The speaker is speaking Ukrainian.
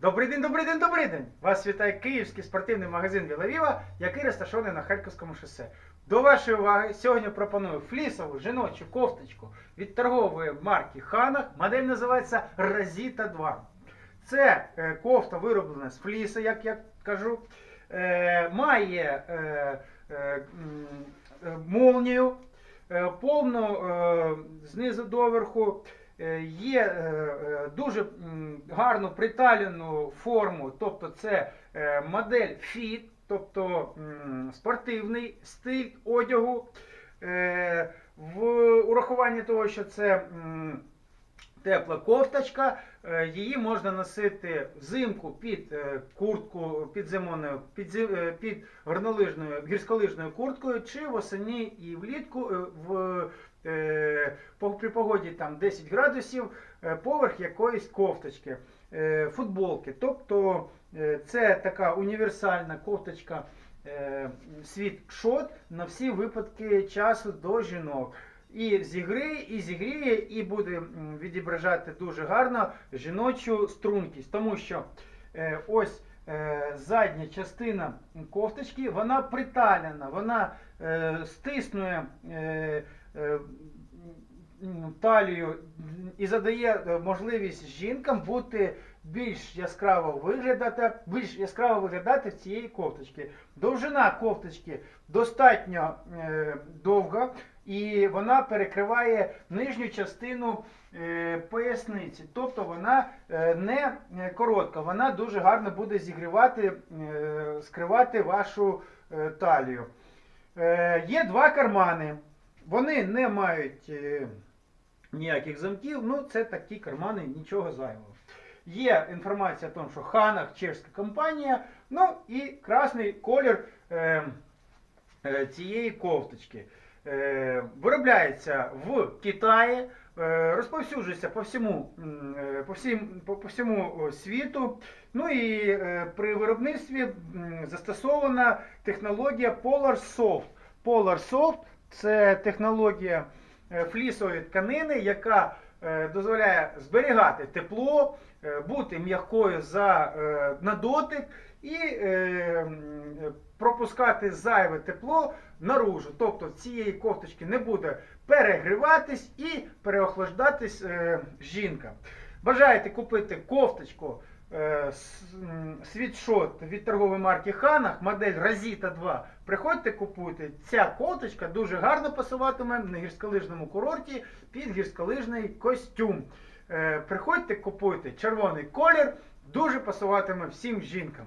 Добрий день, добрий день, добрий день! Вас вітає київський спортивний магазин Вілавіва, який розташований на Харківському шосе. До вашої уваги сьогодні пропоную флісову жіночу кофточку від торгової марки Ханах. Модель називається Розіта 2. Це е, кофта вироблена з фліса, як я кажу. Е, має е, молнію, повну знизу доверху. Е, Є е, е, дуже гарну приталену форму, тобто це модель Fit, тобто спортивний стиль одягу. В урахуванні того, що це тепла кофточка, е, її можна носити взимку під е, куртку, під зимоною, під, е, під горнолижною, гірськолижною курткою, чи восені і влітку в, при погоді там 10 градусів поверх якоїсь кофточки, футболки. Тобто це така універсальна кофточка е, світшот на всі випадки часу до жінок. І зігріє, і зігріє, і буде відображати дуже гарно жіночу стрункість, тому що е, ось е, задня частина кофточки, вона приталена, вона е, стиснує талію і задає можливість жінкам бути більш яскраво виглядати, більш яскраво виглядати цієї кофточки. Довжина кофточки достатньо е, довга, і вона перекриває нижню частину е, поясниці. Тобто вона е, не е, коротка, вона дуже гарно буде зігрівати, е, скривати вашу е, талію. Е, є два кармани. Вони не мають е, ніяких замків, ну це такі кармани, нічого зайвого. Є інформація о тому, що Ханах чешська компанія, ну і красний колір е, е, цієї кофточки. Е, виробляється в Китаї, е, розповсюджується по всьому, е, по, всім, по, по всьому світу. Ну і е, при виробництві м, застосована технологія Polar Soft. Polar Soft це технологія е, флісової тканини, яка е, дозволяє зберігати тепло, е, бути м'якою за, е, на дотик і е, пропускати зайве тепло наружу. Тобто цієї кофточки не буде перегріватись і переохлаждатись е, жінка. Бажаєте купити кофточку е, світшот від торгової марки Ханах, модель Розіта 2. Приходьте купуйте. Ця кофточка дуже гарно пасуватиме на гірськолижному курорті під гірськолижний костюм. Е, Приходьте купуйте червоний колір, дуже пасуватиме всім жінкам.